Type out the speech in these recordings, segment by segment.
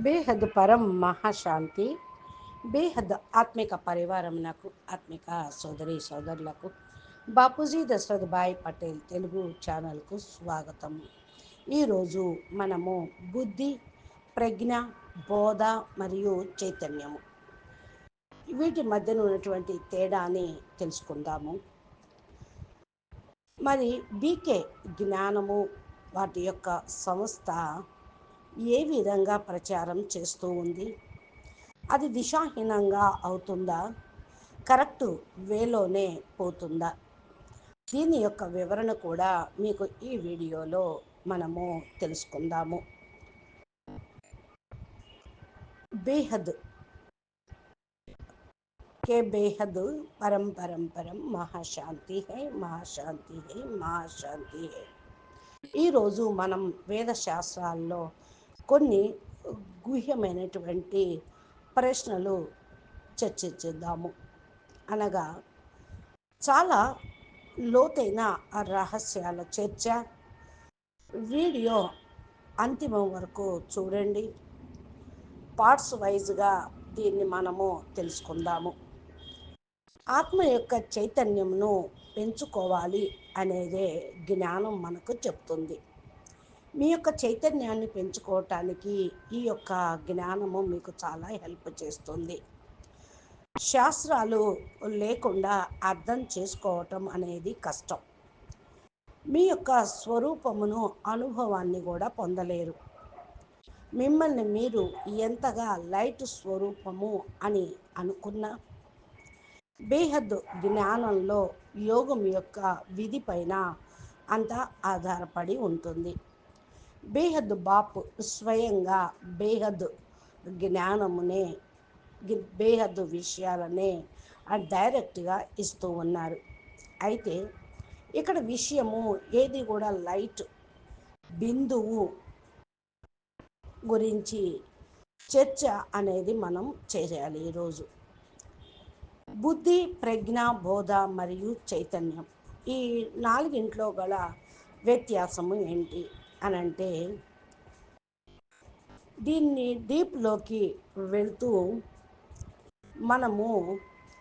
బేహద్ పరం మహాశాంతి బేహద్ ఆత్మిక పరివారమునకు ఆత్మిక సోదరి సోదరులకు బాపూజీ దశరథ్ భాయ్ పటేల్ తెలుగు ఛానల్కు స్వాగతం. ఈరోజు మనము బుద్ధి ప్రజ్ఞ బోధ మరియు చైతన్యము. వీటి మధ్యన ఉన్నటువంటి తేడాని తెలుసుకుందాము. మరి బీకే జ్ఞానము వాటి యొక్క సంస్థ ఏ విధంగా ప్రచారం చేస్తూ ఉంది అది దిశాహీనంగా అవుతుందా కరెక్ట్ వేలోనే పోతుందా దీని యొక్క వివరణ కూడా మీకు ఈ వీడియోలో మనము తెలుసుకుందాము బేహద్ के बेहद परम परम परम మహాశాంతి హై మహాశాంతి హై మహాశాంతి హై ఈరోజు మనం వేద శాస్త్రాల్లో కొన్ని గుహ్యమైనటువంటి ప్రశ్నలు చర్చించుద్దాము. అనగా చాలా లోతైన రహస్యాల చర్చ. వీడియో అంతిమం వరకు చూడండి. పార్ట్స్ వైజ్గా దీన్ని మనము తెలుసుకుందాము. ఆత్మ యొక్క చైతన్యంను పెంచుకోవాలి అనేదే జ్ఞానం మనకు చెప్తుంది. మీ యొక్క చైతన్యాన్ని పెంచుకోవటానికి ఈ యొక్క జ్ఞానము మీకు చాలా హెల్ప్ చేస్తుంది. శాస్త్రాలు లేకుండా అర్థం చేసుకోవటం అనేది కష్టం. మీ యొక్క స్వరూపమును అనుభవాన్ని కూడా పొందలేరు. మిమ్మల్ని మీరు ఎంతగా లైట్ స్వరూపము అని అనుకున్నా బేహద్ జ్ఞానంలో యోగం యొక్క విధి పైన అంతా ఆధారపడి ఉంటుంది. బేహద్ బాపు స్వయంగా బేహద్ జ్ఞానమునే బేహద్ విషయాలనే డైరెక్ట్గా ఇస్తూ ఉన్నారు. అయితే ఇక్కడ విషయము ఏది కూడా లైట్ బిందువు గురించి చర్చ అనేది మనం చేయాలి ఈరోజు. బుద్ధి ప్రజ్ఞ బోధ మరియు చైతన్యం ఈ నాలుగింట్లో గల వ్యత్యాసము ఏంటి? అని అంటే దీన్ని డీప్లోకి వెళ్తూ మనము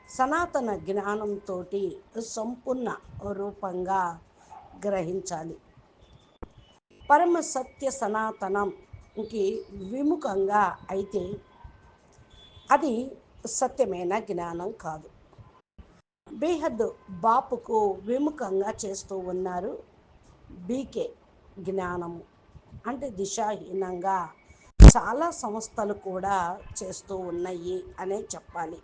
సనాతన జ్ఞానంతో సంపూర్ణ రూపంగా గ్రహించాలి. పరమ సత్య సనాతనంకి విముఖంగా అయితే అది సత్యమైన జ్ఞానం కాదు. బేహద్ బాపుకు విముఖంగా చేస్తూ ఉన్నారు బీకే జ్ఞానము. అంటే దిశాహీనంగా చాలా సంస్థలు కూడా చేస్తూ ఉన్నాయి అనే చెప్పాలి.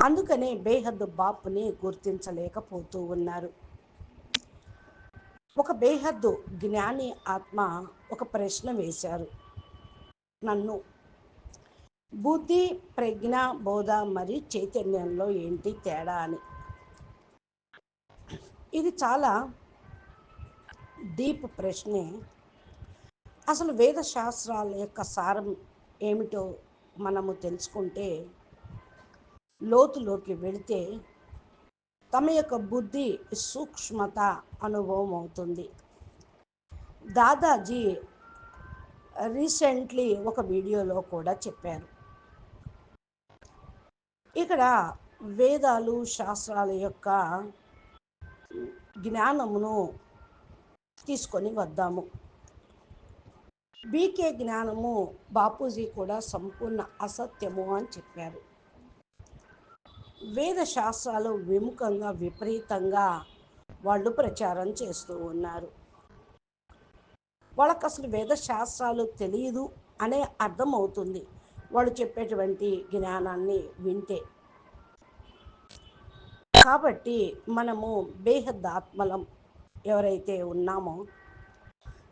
అందుకనే బేహద్ బాపుని గుర్తించలేకపోతూ ఉన్నారు. ఒక బేహద్దు జ్ఞాని ఆత్మ ఒక ప్రశ్న వేశారు. నన్ను బుద్ధి ప్రజ్ఞ బోధ మరి చైతన్యంలో ఏంటి తేడా అని. ఇది చాలా డీప్ ప్రశ్నే అసలు వేద శాస్త్రాల యొక్క సారం ఏమిటో మనము తెలుసుకుంటే లోతులోకి వెళితే తమ యొక్క బుద్ధి సూక్ష్మత అనుభవం అవుతుంది. దాదాజీ రీసెంట్లీ ఒక వీడియోలో కూడా చెప్పారు. ఇక్కడ వేదాలు శాస్త్రాల యొక్క జ్ఞానమును తీసుకొని వద్దాము. బీకే జ్ఞానము బాపూజీ కూడా సంపూర్ణ అసత్యము అని చెప్పారు. వేద శాస్త్రాలు విముఖంగా విపరీతంగా వాళ్ళు ప్రచారం చేస్తూ ఉన్నారు. వాళ్ళకి అసలు వేద శాస్త్రాలు తెలియదు అనే అర్థమవుతుంది వాళ్ళు చెప్పేటువంటి జ్ఞానాన్ని వింటే. కాబట్టి మనము బేహద్ ఆత్మలం ఎవరైతే ఉన్నామో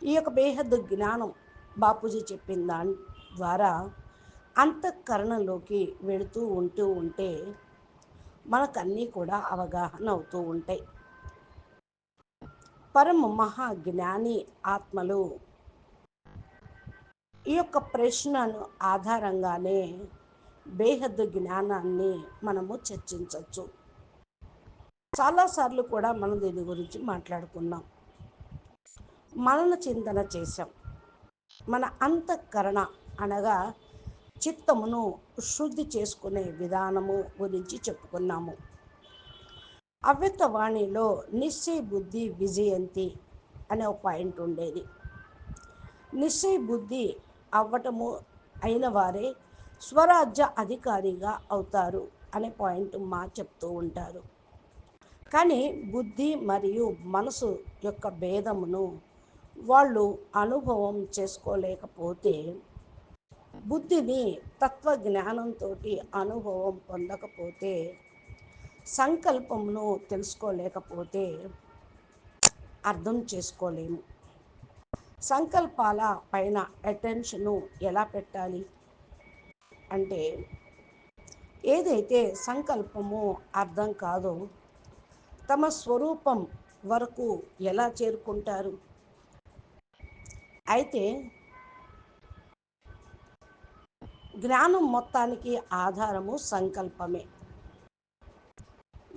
ఈ యొక్క బేహద్ జ్ఞానం బాపూజీ చెప్పిన దాని ద్వారా అంతఃకరణలోకి వెళుతూ ఉంటూ ఉంటే మనకన్నీ కూడా అవగాహన అవుతూ ఉంటాయి. పరమ మహాజ్ఞాని ఆత్మలు ఈ యొక్క ప్రశ్నను ఆధారంగానే బేహద్దు జ్ఞానాన్ని మనము చర్చించవచ్చు. చాలాసార్లు కూడా మనం దీని గురించి మాట్లాడుకున్నాం. మనన చింతన చేశాం. మన అంతఃకరణ అనగా చిత్తమును శుద్ధి చేసుకునే విధానము గురించి చెప్పుకున్నాము. అవ్యక్త వాణిలో నిశ్చయ బుద్ధి విజయంతి అనే ఒక పాయింట్ ఉండేది. నిశ్చయ బుద్ధి అవ్వటము అయిన వారే స్వరాజ్య అధికారిగా అవుతారు అనే పాయింట్ మా చెప్తూ ఉంటారు. కానీ బుద్ధి మరియు మనసు యొక్క భేదమును వాళ్ళు అనుభవం చేసుకోలేకపోతే బుద్ధిని తత్వ జ్ఞానంతో అనుభవం పొందకపోతే సంకల్పమును తెలుసుకోలేకపోతే అర్థం చేసుకోలేము. సంకల్పాల పైన అటెన్షను ఎలా పెట్టాలి? అంటే ఏదైతే సంకల్పము అర్థం కాదో తమ స్వరూపం వరకు ఎలా చేరుకుంటారు? అయితే జ్ఞానం మొత్తానికి ఆధారము సంకల్పమే.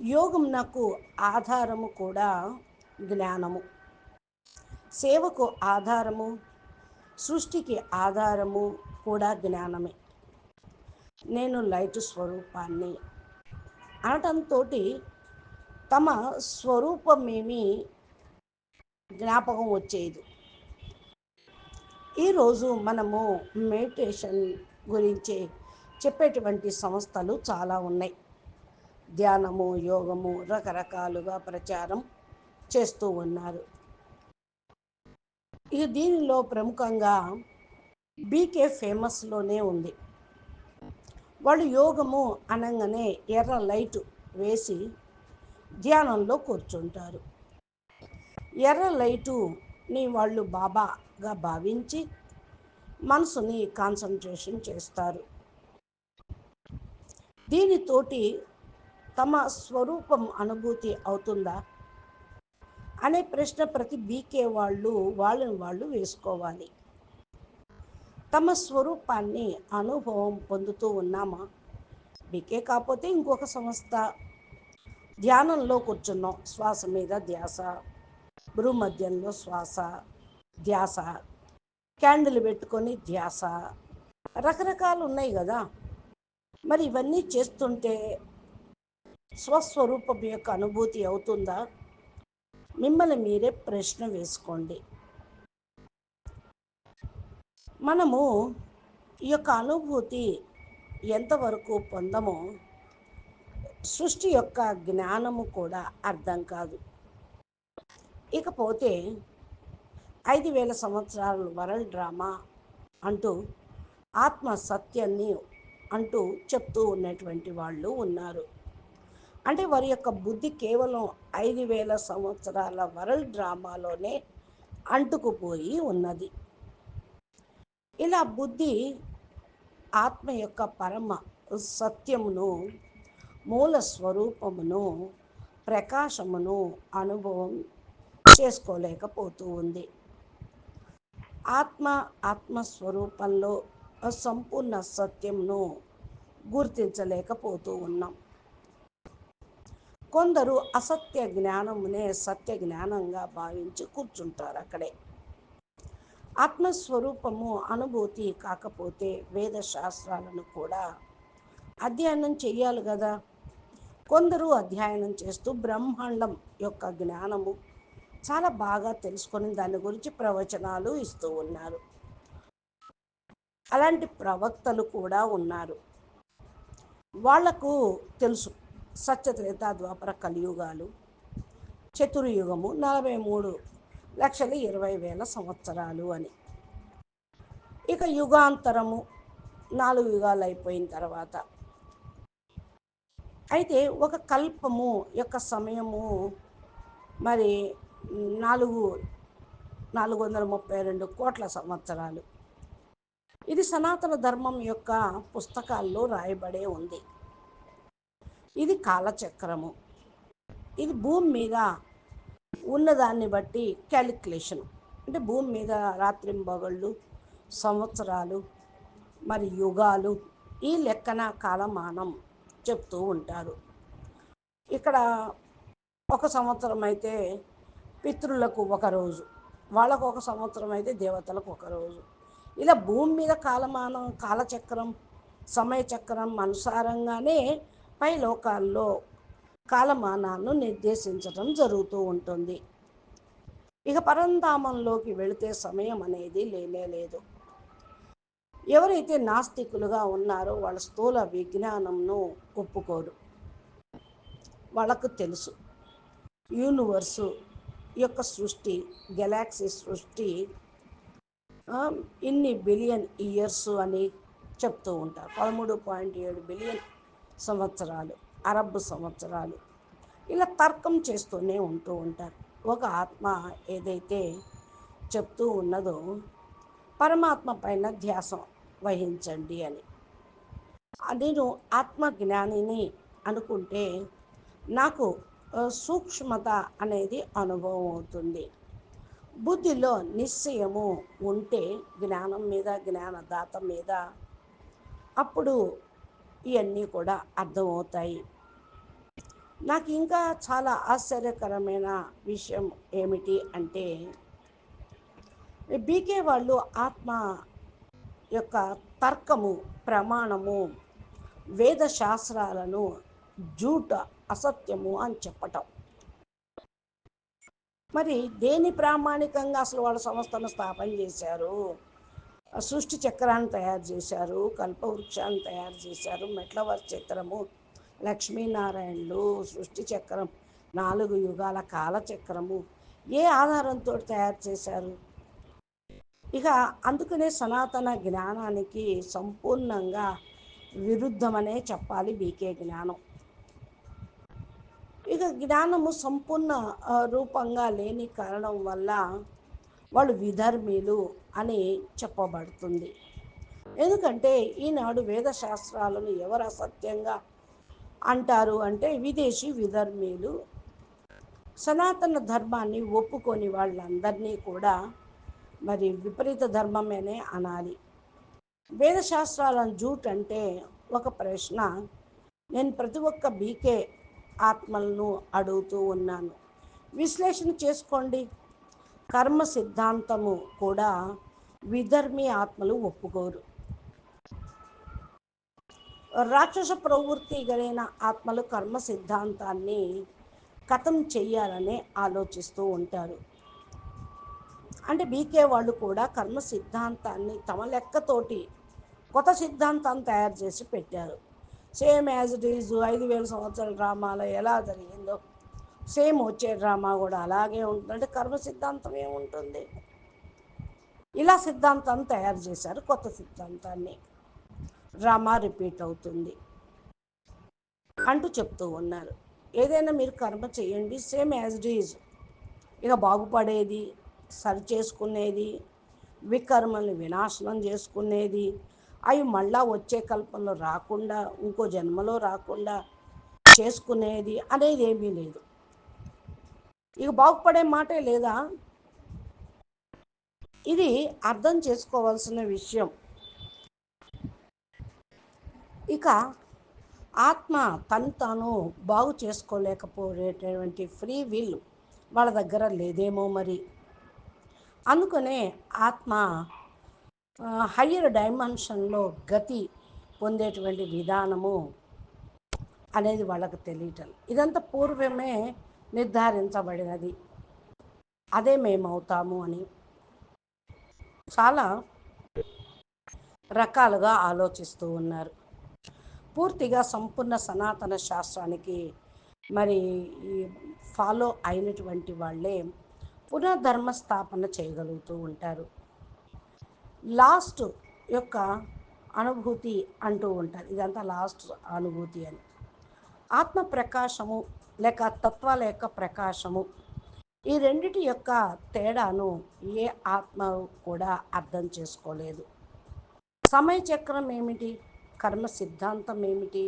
యోగం నాకు ఆధారము కూడా జ్ఞానము. సేవకు ఆధారము సృష్టికి ఆధారము కూడా జ్ఞానమే. నేను లైట్ స్వరూపాన్ని అనటంతో తమ స్వరూపమేమి జ్ఞాపకం వచ్చేది. ఈరోజు మనము మెడిటేషన్ గురించి చెప్పేటువంటి సంస్థలు చాలా ఉన్నాయి. ధ్యానము యోగము రకరకాలుగా ప్రచారం చేస్తూ ఉన్నారు. ఇక దీనిలో ప్రముఖంగా బీకే ఫేమస్లోనే ఉంది. వాళ్ళు యోగము అనగానే ఎర్ర లైట్ వేసి ధ్యానంలో కూర్చుంటారు. ఎర్ర లైటుని వాళ్ళు బాబాగా భావించి మనసుని కాన్సన్ట్రేషన్ చేస్తారు. దీనితోటి తమ స్వరూపం అనుభూతి అవుతుందా? అనే ప్రశ్న ప్రతి బీకే వాళ్ళు వాళ్ళని వాళ్ళు వేసుకోవాలి. తమ స్వరూపాన్ని అనుభవం పొందుతూ ఉన్నామా? బీకే కాకపోతే ఇంకొక సంస్థ ధ్యానంలో కూర్చున్నాం. శ్వాస మీద ధ్యాస భూమధ్యంలో శ్వాస ధ్యాస క్యాండిల్ పెట్టుకొని ధ్యాస రకరకాలు ఉన్నాయి కదా. మరి ఇవన్నీ చేస్తుంటే స్వస్వరూపం యొక్క అనుభూతి అవుతుందా? మిమ్మల్ని మీరే ప్రశ్న వేసుకోండి. మనము ఈ యొక్క అనుభూతి ఎంతవరకు పొందమో సృష్టి యొక్క జ్ఞానము కూడా అర్థం కాదు. ఇకపోతే ఐదు వేల సంవత్సరాల వరల్డ్ డ్రామా అంటూ ఆత్మ సత్యాన్ని అంటూ చెప్తూ ఉన్నటువంటి వాళ్ళు ఉన్నారు. అంటే వారి యొక్క బుద్ధి కేవలం ఐదు వేల సంవత్సరాల వరల్డ్ డ్రామాలోనే అంటుకుపోయి ఉన్నది. ఇలా బుద్ధి ఆత్మ యొక్క పరమ సత్యమును మూల స్వరూపమును ప్రకాశమును అనుభవం చేసుకోలేకపోతూ ఉంది. ఆత్మ ఆత్మస్వరూపంలో సంపూర్ణ సత్యంను గుర్తించలేకపోతూ ఉన్నాం. కొందరు అసత్య జ్ఞానమునే సత్య జ్ఞానంగా భావించి కూర్చుంటారు అక్కడే. ఆత్మస్వరూపము అనుభూతి కాకపోతే వేద శాస్త్రాలను కూడా అధ్యయనం చెయ్యాలి కదా. కొందరు అధ్యయనం చేస్తూ బ్రహ్మాండం యొక్క జ్ఞానము చాలా బాగా తెలుసుకొని దాని గురించి ప్రవచనాలు ఇస్తూ ఉన్నారు. అలాంటి ప్రవక్తలు కూడా ఉన్నారు. వాళ్ళకు తెలుసు సత్యత్రేత ద్వాపర కలియుగాలు చతుర్యుగము నలభై మూడు లక్షల ఇరవై వేల సంవత్సరాలు అని. ఇక యుగాంతరము నాలుగు యుగాలు అయిపోయిన తర్వాత అయితే ఒక కల్పము యొక్క సమయము మరి నాలుగు నాలుగు వందల ముప్పై రెండు కోట్ల సంవత్సరాలు. ఇది సనాతన ధర్మం యొక్క పుస్తకాల్లో రాయబడే ఉంది. ఇది కాలచక్రము. ఇది భూమి మీద ఉన్నదాన్ని బట్టి క్యాలిక్యులేషన్. అంటే భూమి మీద రాత్రింబగళ్ళు సంవత్సరాలు మరి యుగాలు ఈ లెక్కన కాలమానం. చెప్తూ ఉంటారు. ఇక్కడ ఒక సంవత్సరం అయితే పితృలకు ఒక రోజు వాళ్ళకు ఒక సంవత్సరం అయితే దేవతలకు ఒక రోజు. ఇలా భూమి మీద కాలమానం కాలచక్రం సమయచక్రం అనుసారంగానే పై లోకాల్లో కాలమానాలను నిర్దేశించడం జరుగుతూ ఉంటుంది. ఇక పరంధామంలోకి వెళితే సమయం అనేది లేనే లేదు. ఎవరైతే నాస్తికులుగా ఉన్నారో వాళ్ళ స్థూల విజ్ఞానంను ఒప్పుకోరు. వాళ్ళకు తెలుసు. యూనివర్సు యొక్క సృష్టి గెలాక్సీ సృష్టి ఇన్ని బిలియన్ ఇయర్స్ అని చెప్తూ ఉంటారు. పదమూడు పాయింట్ ఏడు బిలియన్ సంవత్సరాలు అరబ్ సంవత్సరాలు ఇలా తర్కం చేస్తూనే ఉంటూ ఉంటారు. ఒక ఆత్మ ఏదైతే చెప్తూ ఉన్నదో పరమాత్మ పైన ధ్యాసం వహించండి అని. నేను ఆత్మజ్ఞానిని అనుకుంటే నాకు సూక్ష్మత అనేది అనుభవం అవుతుంది. బుద్ధిలో నిశ్చయము ఉంటే జ్ఞానం మీద జ్ఞానదాత మీద అప్పుడు ఇవన్నీ కూడా అర్థమవుతాయి. నాకు ఇంకా చాలా ఆశ్చర్యకరమైన విషయం ఏమిటి అంటే బీకే వాళ్ళు ఆత్మ యొక్క తర్కము ప్రమాణము వేద శాస్త్రాలను జూట అసత్యము అని చెప్పటం. మరి దేని ప్రామాణికంగా అసలు వాళ్ళ సంస్థను స్థాపన చేశారు? సృష్టి చక్రాన్ని తయారు చేశారు కల్పవృక్షాన్ని తయారు చేశారు మెట్లవర్ చిత్రము లక్ష్మీనారాయణులు సృష్టి చక్రం నాలుగు యుగాల కాలచక్రము ఏ ఆధారంతో తయారు చేశారు? ఇక అందుకనే సనాతన జ్ఞానానికి సంపూర్ణంగా విరుద్ధమనే చెప్పాలి బీకే జ్ఞానం. ఇక జ్ఞానము సంపూర్ణ రూపంగా లేని కారణం వల్ల వాళ్ళు విధర్మీలు అని చెప్పబడుతుంది. ఎందుకంటే ఈనాడు వేదశాస్త్రాలను ఎవరు అసత్యంగా అంటారు అంటే విదేశీ విధర్మీలు. సనాతన ధర్మాన్ని ఒప్పుకొని వాళ్ళందరినీ కూడా మరి విపరీత ధర్మమేనే అనాలి. వేదశాస్త్రాలను జూట్ అంటే ఒక ప్రశ్న. నేను ప్రతి ఒక్క బీకే ఆత్మలను అడుగుతూ ఉన్నాను. విశ్లేషణ చేసుకోండి. కర్మ సిద్ధాంతము కూడా విధర్మి ఆత్మలు ఒప్పుకోరు. రాక్షస ప్రవృత్తి కలిగిన ఆత్మలు కర్మ సిద్ధాంతాన్ని కథం చెయ్యాలని ఆలోచిస్తూ ఉంటారు. అంటే బీకే వాళ్ళు కూడా కర్మ సిద్ధాంతాన్ని తమ లెక్కతోటి కొత్త సిద్ధాంతాన్ని తయారు చేసి పెట్టారు. సేమ్ యాజ్ ఇట్ ఈజ్ ఐదు వేల సంవత్సరాల డ్రామాలో ఎలా జరిగిందో సేమ్ వచ్చే డ్రామా కూడా అలాగే ఉంటుంది. అంటే కర్మ సిద్ధాంతం ఏముంటుంది? ఇలా సిద్ధాంతాన్ని తయారు చేశారు కొత్త సిద్ధాంతాన్ని. డ్రామా రిపీట్ అవుతుంది. అంటూ చెప్తూ ఉన్నారు. ఏదైనా మీరు కర్మ చేయండి. సేమ్ యాజ్ ఇట్ ఈజ్ ఇక బాగుపడేది సరి చేసుకునేది వికర్మల్ని వినాశనం చేసుకునేది అవి మళ్ళా వచ్చే కల్పనలో రాకుండా ఇంకో జన్మలో రాకుండా చేసుకునేది అనేది ఏమీ లేదు. ఇక బాగుపడే మాటే లేదా? ఇది అర్థం చేసుకోవాల్సిన విషయం. ఇక ఆత్మ తను తాను బాగు చేసుకోలేకపోయేటటువంటి ఫ్రీ విల్ వాళ్ళ దగ్గర లేదేమో మరి. అందుకనే ఆత్మ హయ్యర్ డైమెన్షన్లో గతి పొందేటువంటి విధానము అనేది వాళ్ళకు తెలియటం. ఇదంతా పూర్వమే నిర్ధారించబడినది. అదే మేము అవుతాము అని. చాలా రకాలుగా ఆలోచిస్తూ ఉన్నారు. పూర్తిగా సంపూర్ణ సనాతన శాస్త్రానికి మరి ఫాలో అయినటువంటి వాళ్ళే పునర్ధర్మ స్థాపన చేయగలుగుతూ ఉంటారు. లాస్ట్ యొక్క అనుభూతి అంటూ ఉంటారు. ఇదంతా లాస్ట్ అనుభూతి అని. ఆత్మ ప్రకాశము లేక తత్వాల యొక్క ప్రకాశము ఈ రెండిటి యొక్క తేడాను ఏ ఆత్మ కూడా అర్థం చేసుకోలేదు. సమయచక్రం ఏమిటి? కర్మ సిద్ధాంతం ఏమిటి?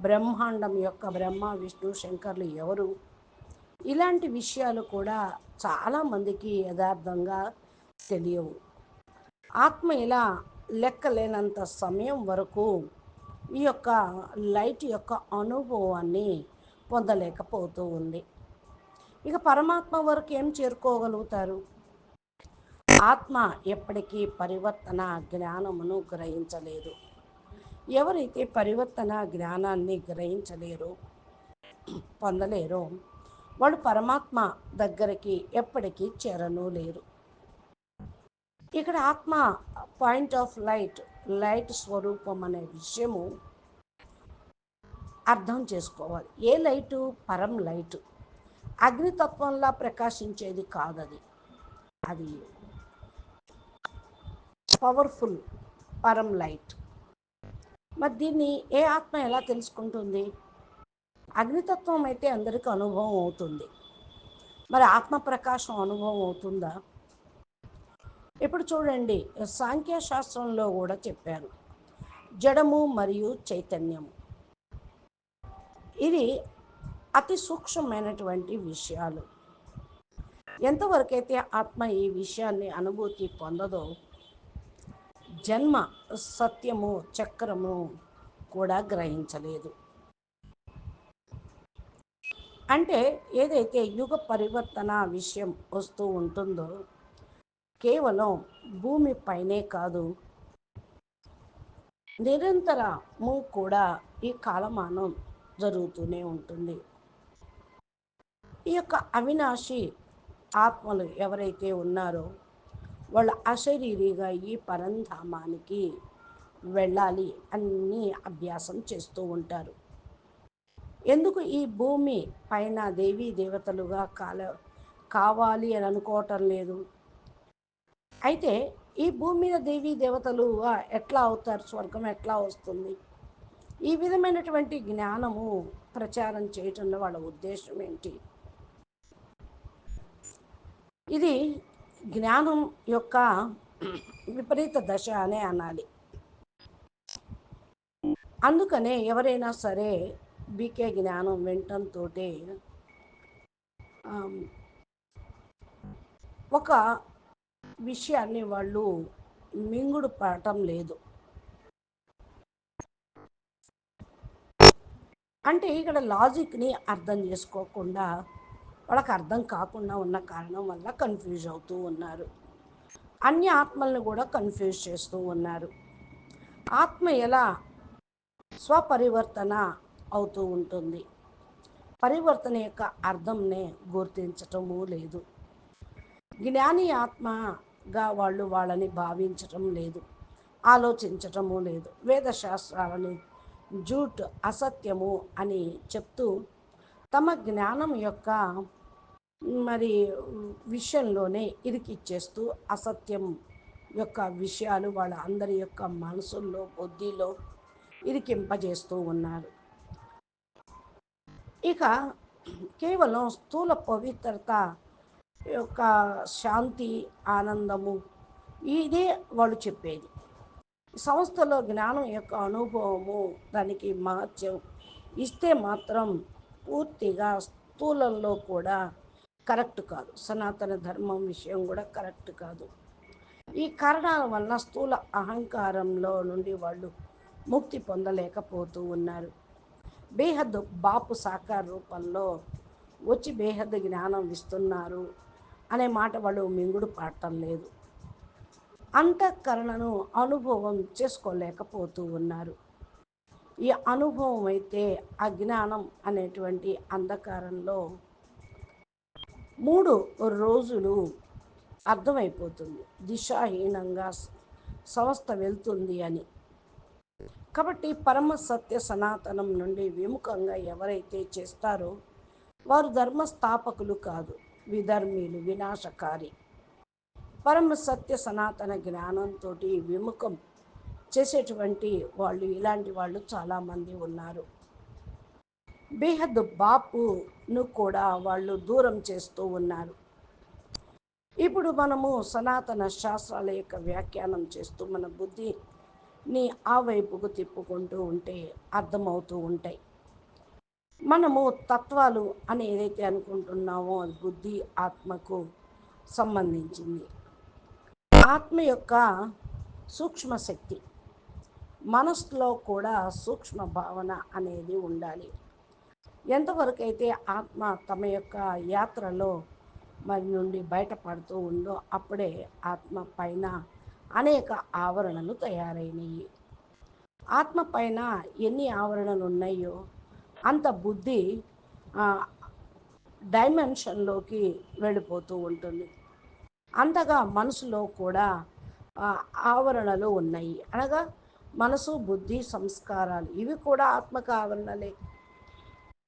బ్రహ్మాండం యొక్క బ్రహ్మ విష్ణు శంకర్లు ఎవరు? ఇలాంటి విషయాలు కూడా చాలామందికి యథార్థంగా తెలియవు. ఆత్మ ఇలా లెక్కలేనంత సమయం వరకు ఈ యొక్క లైట్ యొక్క అనుభవాన్ని పొందలేకపోతూ ఉంది. ఇక పరమాత్మ వరకు ఏం చేరుకోగలుగుతారు? ఆత్మ ఎప్పటికీ పరివర్తన జ్ఞానమును గ్రహించలేదు. ఎవరైతే పరివర్తన జ్ఞానాన్ని గ్రహించలేరో పొందలేరో వాళ్ళు పరమాత్మ దగ్గరికి ఎప్పటికీ చేరను లేరు. ఇక్కడ ఆత్మ పాయింట్ ఆఫ్ లైట్ లైట్ స్వరూపం అనే విషయము అర్థం చేసుకోవాలి. ఏ లైటు? పరం లైటు. అగ్నితత్వంలా ప్రకాశించేది కాదది. అది పవర్ఫుల్ పరం లైట్. మరి దీన్ని ఏ ఆత్మ ఎలా తెలుసుకుంటుంది? అగ్నితత్వం అయితే అందరికీ అనుభవం అవుతుంది. మరి ఆత్మ ప్రకాశం అనుభవం అవుతుందా? ఇప్పుడు చూడండి సాంఖ్యశాస్త్రంలో కూడా చెప్పారు. జడము మరియు చైతన్యము. ఇది అతి సూక్ష్మమైనటువంటి విషయాలు. ఎంతవరకైతే ఆత్మ ఈ విషయాన్ని అనుభూతి పొందదో జన్మ సత్యము చక్రము కూడా గ్రహించలేదు. అంటే ఏదైతే యుగ పరివర్తన విషయం వస్తూ ఉంటుందో కేవలం భూమి పైనే కాదు నిరంతరము కూడా ఈ కాలమానం జరుగుతూనే ఉంటుంది. ఈ యొక్క అవినాశి ఆత్మలు ఎవరైతే ఉన్నారో వాళ్ళ అశరీరిగా ఈ పరంధామానికి వెళ్ళాలి అన్నీ అభ్యాసం చేస్తూ ఉంటారు. ఎందుకు ఈ భూమి పైన దేవీ దేవతలుగా కాల కావాలి అని అనుకోవటం లేదు? అయితే ఈ భూమి మీద దేవీ దేవతలు ఎట్లా అవుతారు? స్వర్గం ఎట్లా వస్తుంది? ఈ విధమైనటువంటి జ్ఞానము ప్రచారం చేయటంలో వాళ్ళ ఉద్దేశం ఏంటి? ఇది జ్ఞానం యొక్క విపరీత దశ అనే అనాలి. అందుకనే ఎవరైనా సరే బీకే జ్ఞానం వినటంతో ఒక విషయాన్ని వాళ్ళు మింగుడు పడటం లేదు. అంటే ఇక్కడ లాజిక్ని అర్థం చేసుకోకుండా వాళ్ళకి అర్థం కాకుండా ఉన్న కారణం వల్ల కన్ఫ్యూజ్ అవుతూ ఉన్నారు. అన్ని ఆత్మల్ని కూడా కన్ఫ్యూజ్ చేస్తూ ఉన్నారు. ఆత్మ ఎలా స్వపరివర్తన అవుతూ ఉంటుంది. పరివర్తన యొక్క అర్థంనే గుర్తించటము లేదు. జ్ఞాని ఆత్మగా వాళ్ళు వాళ్ళని భావించటం లేదు. ఆలోచించటము లేదు. వేదశాస్త్రాలను జూట్ అసత్యము అని చెప్తూ తమ జ్ఞానం యొక్క మరి విషయంలోనే ఇరికిచ్చేస్తూ అసత్యం యొక్క విషయాలు వాళ్ళ అందరి యొక్క మనసుల్లో బుద్ధిలో ఇరికింపజేస్తూ ఉన్నారు. ఇక కేవలం స్థూల పవిత్రత యొక్క శాంతి ఆనందము ఇదే వాళ్ళు చెప్పేది. సంస్థలో జ్ఞానం యొక్క అనుభవము దానికి మహత్యం. ఇస్తే మాత్రం పూర్తిగా స్థూలంలో కూడా కరెక్ట్ కాదు. సనాతన ధర్మం విషయం కూడా కరెక్ట్ కాదు. ఈ కారణాల వల్ల స్థూల అహంకారంలో నుండి వాళ్ళు ముక్తి పొందలేకపోతూ ఉన్నారు. బేహద్ బాపు సాకార రూపంలో వచ్చి బేహద్ జ్ఞానం ఇస్తున్నారు అనే మాట వాళ్ళు మింగుడు పాడటం లేదు. అంతఃకరణను అనుభవం చేసుకోలేకపోతూ ఉన్నారు. ఈ అనుభవం అయితే అజ్ఞానం అనేటువంటి అంధకారంలో మూడు రోజులు అర్థమైపోతుంది. దిశాహీనంగా సంస్థ వెళ్తుంది అని. కాబట్టి పరమ సత్య సనాతనం నుండి విముఖంగా ఎవరైతే చేస్తారో వారు ధర్మస్థాపకులు కాదు విధర్మీలు వినాశకారి. పరమ సత్య సనాతన జ్ఞానంతో విముఖం చేసేటువంటి వాళ్ళు ఇలాంటి వాళ్ళు చాలామంది ఉన్నారు. బేహద్ బాపును కూడా వాళ్ళు దూరం చేస్తూ ఉన్నారు. ఇప్పుడు మనము సనాతన శాస్త్రాల యొక్క వ్యాఖ్యానం చేస్తూ మన బుద్ధి నీ ఆ వైపుకు తిప్పుకుంటూ ఉంటే అర్థమవుతూ ఉంటాయి. మనము తత్వాలు అని ఏదైతే అనుకుంటున్నామో అది బుద్ధి ఆత్మకు సంబంధించింది. ఆత్మ యొక్క సూక్ష్మ శక్తి మనసులో కూడా సూక్ష్మ భావన అనేది ఉండాలి. ఎంతవరకు అయితే ఆత్మ తమ యొక్క యాత్రలో మరి నుండి బయటపడుతూ ఉందో అప్పుడే ఆత్మ పైన అనేక ఆవరణలు తయారైనవి ఆత్మ పైన ఎన్ని ఆవరణలు ఉన్నాయో అంత బుద్ధి డైమెన్షన్లోకి వెళ్ళిపోతూ ఉంటుంది. అంతగా మనసులో కూడా ఆవరణలు ఉన్నాయి. అనగా మనసు బుద్ధి సంస్కారాలు ఇవి కూడా ఆత్మక ఆవరణలే.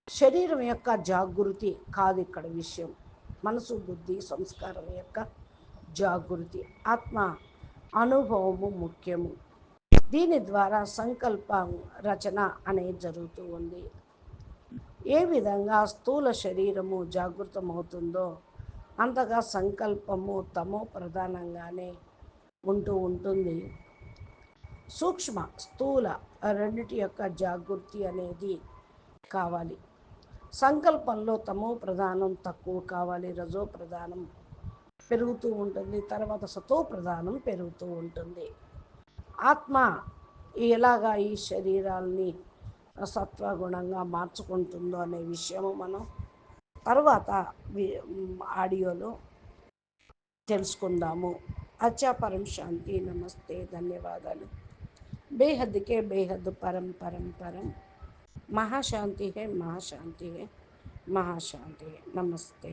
శరీరం యొక్క జాగృతి కాదు ఇక్కడ విషయం. మనసు బుద్ధి సంస్కారం యొక్క జాగృతి. ఆత్మ అనుభవము ముఖ్యము. దీని ద్వారా సంకల్పం రచన అనేది జరుగుతూ ఉంది. ఏ విధంగా స్థూల శరీరము జాగృతమవుతుందో అంతగా సంకల్పము తమో ప్రధానంగానే ఉంటూ ఉంటుంది. సూక్ష్మ స్థూల రెండిటి యొక్క జాగృతి అనేది కావాలి. సంకల్పంలో తమో ప్రధానం తక్కువ కావాలి రజో ప్రధానం పెరుగుతూ ఉంటుంది తర్వాత సతో ప్రధానం పెరుగుతూ ఉంటుంది ఆత్మ ఎలాగా ఈ శరీరాల్ని సత్వగుణంగా మార్చుకుంటుందో అనే విషయము మనం తర్వాత ఆడియోలో తెలుసుకుందాము అచ్చా పరం శాంతి నమస్తే ధన్యవాదాలు బేహద్కే బేహద్ పరం పరం పరం महाशांति है महाशांति है महाशांति है नमस्ते